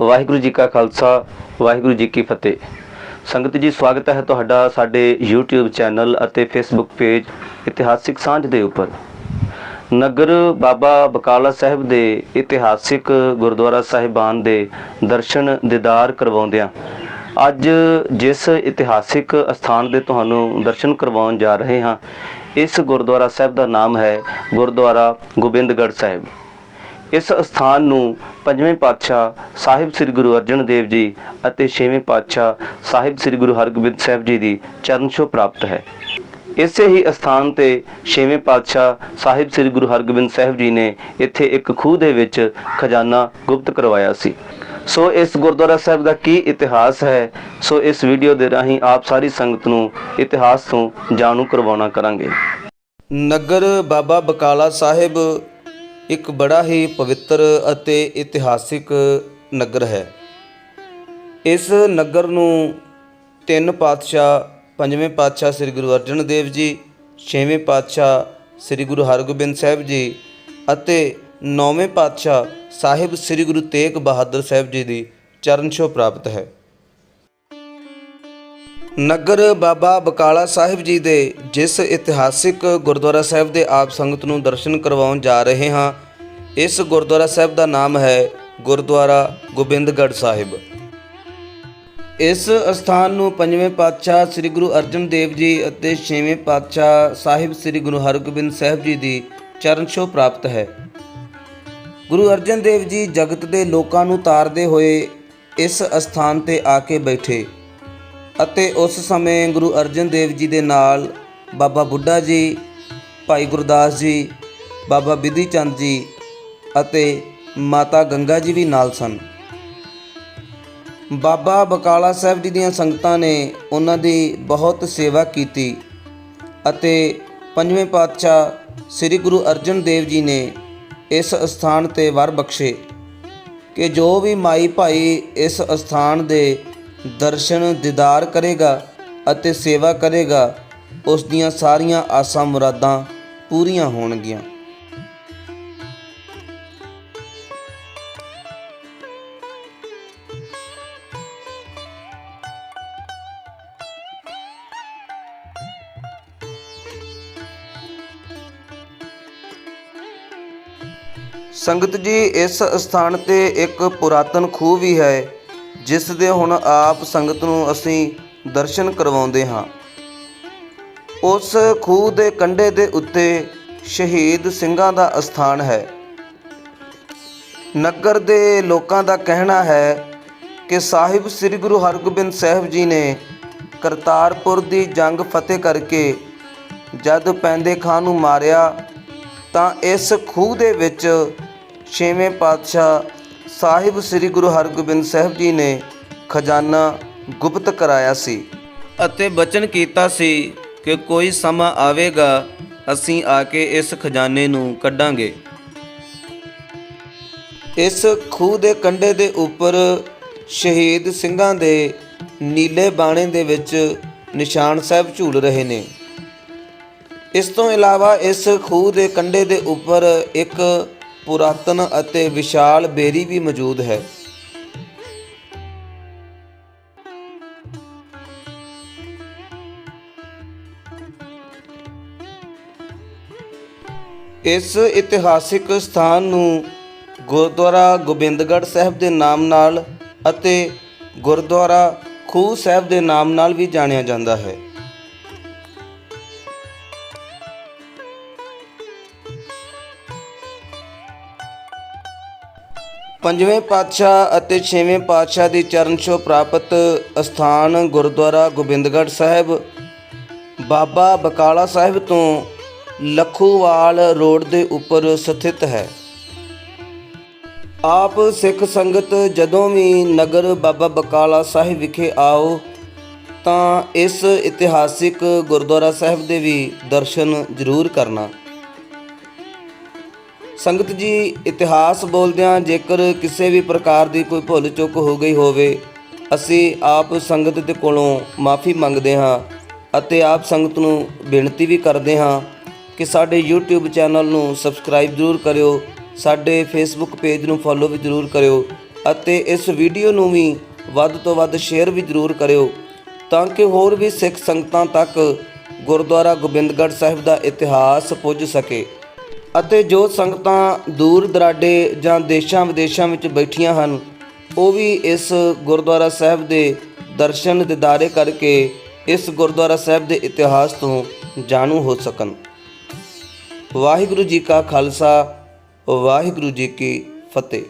ਵਾਹਿਗੁਰੂ ਜੀ ਕਾ ਖਾਲਸਾ, ਵਾਹਿਗੁਰੂ ਜੀ ਕੀ ਫਤਿਹ। ਸੰਗਤ ਜੀ, ਸਵਾਗਤ ਹੈ ਤੁਹਾਡਾ ਸਾਡੇ YouTube ਚੈਨਲ ਅਤੇ Facebook ਪੇਜ ਇਤਿਹਾਸਿਕ ਸਾਂਝ ਦੇ ਉੱਪਰ। ਨਗਰ ਬਾਬਾ ਬਕਾਲਾ ਸਾਹਿਬ ਦੇ ਇਤਿਹਾਸਿਕ ਗੁਰਦੁਆਰਾ ਸਾਹਿਬਾਨ ਦੇ ਦਰਸ਼ਨ ਦੀਦਾਰ ਕਰਵਾਉਂਦਿਆਂ ਅੱਜ ਜਿਸ ਇਤਿਹਾਸਿਕ ਸਥਾਨ ਦੇ ਤੁਹਾਨੂੰ ਦਰਸ਼ਨ ਕਰਵਾਉਣ ਜਾ ਰਹੇ ਹਾਂ, ਇਸ ਗੁਰਦੁਆਰਾ ਸਾਹਿਬ ਦਾ ਨਾਮ ਹੈ ਗੁਰਦੁਆਰਾ ਗੋਬਿੰਦਗੜ੍ਹ ਸਾਹਿਬ। ਇਸ ਸਥਾਨ ਨੂੰ ਪੰਜਵੇਂ ਪਾਤਸ਼ਾਹ ਸਾਹਿਬ ਸ੍ਰੀ ਗੁਰੂ ਅਰਜਨ ਦੇਵ ਜੀ ਅਤੇ ਛੇਵੇਂ ਪਾਤਸ਼ਾਹ ਸਾਹਿਬ ਸ੍ਰੀ ਗੁਰੂ ਹਰਗੋਬਿੰਦ ਸਾਹਿਬ ਜੀ ਦੀ ਚਰਨ ਛੋਹ ਪ੍ਰਾਪਤ ਹੈ। ਇਸੇ ਹੀ ਸਥਾਨ ਤੇ ਛੇਵੇਂ ਪਾਤਸ਼ਾਹ ਸਾਹਿਬ ਸ੍ਰੀ ਗੁਰੂ ਹਰਗੋਬਿੰਦ ਸਾਹਿਬ ਜੀ ਨੇ ਇੱਥੇ ਇੱਕ ਖੂਹ ਦੇ ਵਿੱਚ ਖਜ਼ਾਨਾ ਗੁਪਤ ਕਰਵਾਇਆ ਸੀ। ਸੋ ਇਸ ਗੁਰਦੁਆਰਾ ਸਾਹਿਬ ਦਾ ਕੀ ਇਤਿਹਾਸ ਹੈ, ਸੋ ਇਸ ਵੀਡੀਓ ਦੇ ਰਾਹੀਂ ਆਪ ਸਾਰੀ ਸੰਗਤ ਨੂੰ ਇਤਿਹਾਸ ਤੋਂ ਜਾਣੂ ਕਰਵਾਉਣਾ ਕਰਾਂਗੇ। ਨਗਰ ਬਾਬਾ ਬਕਾਲਾ ਸਾਹਿਬ ਇੱਕ ਬੜਾ ਹੀ ਪਵਿੱਤਰ ਅਤੇ ਇਤਿਹਾਸਿਕ ਨਗਰ ਹੈ। ਇਸ ਨਗਰ ਨੂੰ ਤਿੰਨ ਪਾਤਸ਼ਾਹ, ਪੰਜਵੇਂ ਪਾਤਸ਼ਾਹ ਸ੍ਰੀ ਗੁਰੂ ਅਰਜਨ ਦੇਵ ਜੀ, ਛੇਵੇਂ ਪਾਤਸ਼ਾਹ ਸ੍ਰੀ ਗੁਰੂ ਹਰਗੋਬਿੰਦ ਸਾਹਿਬ ਜੀ ਅਤੇ ਨੌਵੇਂ ਪਾਤਸ਼ਾਹ ਸਾਹਿਬ ਸ੍ਰੀ ਗੁਰੂ ਤੇਗ ਬਹਾਦਰ ਸਾਹਿਬ ਜੀ ਦੀ ਚਰਨ ਛੋਹ ਪ੍ਰਾਪਤ ਹੈ। ਨਗਰ ਬਾਬਾ ਬਕਾਲਾ ਸਾਹਿਬ ਜੀ ਦੇ ਜਿਸ ਇਤਿਹਾਸਿਕ ਗੁਰਦੁਆਰਾ ਸਾਹਿਬ ਦੇ ਆਪ ਸੰਗਤ ਨੂੰ ਦਰਸ਼ਨ ਕਰਵਾਉਣ ਜਾ ਰਹੇ ਹਾਂ, ਇਸ ਗੁਰਦੁਆਰਾ ਸਾਹਿਬ ਦਾ ਨਾਮ ਹੈ ਗੁਰਦੁਆਰਾ ਗੋਬਿੰਦਗੜ੍ਹ ਸਾਹਿਬ। ਇਸ ਸਥਾਨ ਨੂੰ ਪੰਜਵੇਂ ਪਾਤਸ਼ਾਹ ਸ੍ਰੀ ਗੁਰੂ ਅਰਜਨ ਦੇਵ ਜੀ ਅਤੇ ਛੇਵੇਂ ਪਾਤਸ਼ਾਹ ਸਾਹਿਬ ਸ੍ਰੀ ਗੁਰੂ ਹਰਗੋਬਿੰਦ ਸਾਹਿਬ ਜੀ ਦੀ ਚਰਨ ਛੋਹ ਪ੍ਰਾਪਤ ਹੈ। ਗੁਰੂ ਅਰਜਨ ਦੇਵ ਜੀ ਜਗਤ ਦੇ ਲੋਕਾਂ ਨੂੰ ਤਾਰਦੇ ਹੋਏ ਇਸ ਅਸਥਾਨ ਤੇ ਆ ਕੇ ਬੈਠੇ। ਅਤੇ ਉਸ ਸਮੇਂ ਗੁਰੂ ਅਰਜਨ ਦੇਵ ਜੀ ਦੇ ਨਾਲ ਬਾਬਾ ਬੁੱਢਾ ਜੀ, ਭਾਈ ਗੁਰਦਾਸ ਜੀ, ਬਾਬਾ ਬਿਧੀ ਚੰਦ ਜੀ ਅਤੇ ਮਾਤਾ ਗੰਗਾ ਜੀ ਵੀ ਨਾਲ ਸਨ। ਬਾਬਾ ਬਕਾਲਾ ਸਾਹਿਬ ਜੀ ਦੀਆਂ ਸੰਗਤਾਂ ਨੇ ਉਹਨਾਂ ਦੀ ਬਹੁਤ ਸੇਵਾ ਕੀਤੀ ਅਤੇ ਪੰਜਵੇਂ ਪਾਤਸ਼ਾਹ ਸ੍ਰੀ ਗੁਰੂ ਅਰਜਨ ਦੇਵ ਜੀ ਨੇ ਇਸ ਸਥਾਨ ਤੇ ਵਰ ਬਖਸ਼ੇ ਕਿ ਜੋ ਵੀ ਮਾਈ ਭਾਈ ਇਸ ਸਥਾਨ ਦੇ ਦਰਸ਼ਨ ਦੀਦਾਰ ਕਰੇਗਾ ਅਤੇ ਸੇਵਾ ਕਰੇਗਾ, ਉਸ ਦੀਆਂ ਸਾਰੀਆਂ ਆਸਾਂ ਮੁਰਾਦਾਂ ਪੂਰੀਆਂ ਹੋਣਗੀਆਂ। ਸੰਗਤ ਜੀ, ਇਸ ਸਥਾਨ ਤੇ ਇੱਕ ਪੁਰਾਤਨ ਖੂਹ ਵੀ ਹੈ। ਜਿਸ ਦੇ ਹੁਣ ਆਪ ਸੰਗਤ ਨੂੰ ਅਸੀਂ ਦਰਸ਼ਨ ਕਰਵਾਉਂਦੇ ਹਾਂ। ਉਸ ਖੂਹ ਦੇ ਕੰਢੇ ਦੇ ਉੱਤੇ ਸ਼ਹੀਦ ਸਿੰਘਾਂ ਦਾ ਅਸਥਾਨ ਹੈ। ਨਗਰ ਦੇ ਲੋਕਾਂ ਦਾ ਕਹਿਣਾ ਹੈ ਕਿ ਸਾਹਿਬ ਸ੍ਰੀ ਗੁਰੂ ਹਰਗੋਬਿੰਦ ਸਾਹਿਬ ਜੀ ਨੇ ਕਰਤਾਰਪੁਰ ਦੀ ਜੰਗ ਫਤਿਹ ਕਰਕੇ ਜਦ ਪੈਂਦੇ ਖਾਂ ਨੂੰ ਮਾਰਿਆ ਤਾਂ ਇਸ ਖੂਹ ਦੇ ਵਿੱਚ ਛੇਵੇਂ ਪਾਤਸ਼ਾਹ ਸਾਹਿਬ ਸ੍ਰੀ ਗੁਰੂ ਹਰਗੋਬਿੰਦ ਸਾਹਿਬ ਜੀ ਨੇ ਖਜ਼ਾਨਾ ਗੁਪਤ ਕਰਾਇਆ ਸੀ। ਅਤੇ ਬਚਨ ਕੀਤਾ ਸੀ ਕਿ ਕੋਈ ਸਮਾਂ ਆਵੇਗਾ ਅਸੀਂ ਆ ਕੇ ਇਸ ਖਜ਼ਾਨੇ ਨੂੰ ਕੱਢਾਂਗੇ। ਇਸ ਖੂਹ ਦੇ ਕੰਢੇ ਦੇ ਉੱਪਰ ਸ਼ਹੀਦ ਸਿੰਘਾਂ ਦੇ ਨੀਲੇ ਬਾਣੇ ਦੇ ਵਿੱਚ ਨਿਸ਼ਾਨ ਸਾਹਿਬ ਝੂਲ ਰਹੇ ਨੇ। ਇਸ ਤੋਂ ਇਲਾਵਾ ਇਸ ਖੂਹ ਦੇ ਕੰਢੇ ਦੇ ਉੱਪਰ ਇੱਕ ਪੁਰਾਤਨ ਅਤੇ ਵਿਸ਼ਾਲ ਬੇਰੀ ਵੀ ਮੌਜੂਦ ਹੈ। ਇਸ ਇਤਿਹਾਸਿਕ ਸਥਾਨ ਨੂੰ ਗੁਰਦੁਆਰਾ ਗੋਬਿੰਦਗੜ੍ਹ ਸਾਹਿਬ ਦੇ ਨਾਮ ਨਾਲ ਅਤੇ ਗੁਰਦੁਆਰਾ ਖੂਹ ਸਾਹਿਬ ਦੇ ਨਾਮ ਨਾਲ ਵੀ ਜਾਣਿਆ ਜਾਂਦਾ ਹੈ। ਪੰਜਵੇਂ ਪਾਤਸ਼ਾਹ ਅਤੇ ਛੇਵੇਂ ਪਾਤਸ਼ਾਹ ਦੀ ਚਰਨ ਛੋਹ ਪ੍ਰਾਪਤ ਅਸਥਾਨ ਗੁਰਦੁਆਰਾ ਗੋਬਿੰਦਗੜ੍ਹ ਸਾਹਿਬ, ਬਾਬਾ ਬਕਾਲਾ ਸਾਹਿਬ ਤੋਂ ਲਖੂਵਾਲ ਰੋਡ ਦੇ ਉੱਪਰ ਸਥਿਤ ਹੈ। ਆਪ ਸਿੱਖ ਸੰਗਤ ਜਦੋਂ ਵੀ ਨਗਰ ਬਾਬਾ ਬਕਾਲਾ ਸਾਹਿਬ ਵਿਖੇ ਆਓ, ਤਾਂ ਇਸ ਇਤਿਹਾਸਿਕ ਗੁਰਦੁਆਰਾ ਸਾਹਿਬ ਦੇ ਵੀ ਦਰਸ਼ਨ ਜ਼ਰੂਰ ਕਰਨਾ। ਸੰਗਤ ਜੀ, ਇਤਿਹਾਸ ਬੋਲਦਿਆਂ ਜੇਕਰ ਕਿਸੇ ਵੀ ਪ੍ਰਕਾਰ ਦੀ ਕੋਈ ਭੁੱਲ ਚੁੱਕ ਹੋ ਗਈ ਹੋਵੇ, ਅਸੀਂ ਆਪ ਸੰਗਤ ਦੇ ਕੋਲੋਂ ਮਾਫੀ ਮੰਗਦੇ ਹਾਂ ਅਤੇ ਆਪ ਸੰਗਤ ਨੂੰ ਬੇਨਤੀ ਵੀ ਕਰਦੇ ਹਾਂ ਕਿ ਸਾਡੇ YouTube ਚੈਨਲ ਨੂੰ ਸਬਸਕ੍ਰਾਈਬ ਜ਼ਰੂਰ ਕਰਿਓ, ਸਾਡੇ Facebook ਪੇਜ ਨੂੰ ਫੋਲੋ ਵੀ ਜ਼ਰੂਰ ਕਰਿਓ ਅਤੇ ਇਸ ਵੀਡੀਓ ਨੂੰ ਵੀ ਵੱਧ ਤੋਂ ਵੱਧ ਸ਼ੇਅਰ ਵੀ ਜ਼ਰੂਰ ਕਰਿਓ ਤਾਂ ਕਿ ਹੋਰ ਵੀ ਸਿੱਖ ਸੰਗਤਾਂ ਤੱਕ ਗੁਰਦੁਆਰਾ ਗੋਬਿੰਦਗੜ੍ਹ ਸਾਹਿਬ ਦਾ ਇਤਿਹਾਸ ਪੁੱਜ ਸਕੇ। ਅਤੇ ਜੋ ਸੰਗਤਾਂ ਦੂਰ ਦਰਾਡੇ ਜਾਂ ਦੇਸ਼ਾਂ ਵਿਦੇਸ਼ਾਂ ਵਿੱਚ ਬੈਠੀਆਂ ਹਨ, ਉਹ ਵੀ ਇਸ ਗੁਰਦੁਆਰਾ ਸਾਹਿਬ ਦੇ ਦਰਸ਼ਨ ਦਿਦਾਰੇ ਕਰਕੇ ਇਸ ਗੁਰਦੁਆਰਾ ਸਾਹਿਬ ਦੇ ਇਤਿਹਾਸ ਤੋਂ ਜਾਣੂ ਹੋ ਸਕਣ। ਵਾਹਿਗੁਰੂ ਜੀ ਕਾ ਖਾਲਸਾ, ਵਾਹਿਗੁਰੂ ਜੀ ਕੀ ਫਤਿਹ।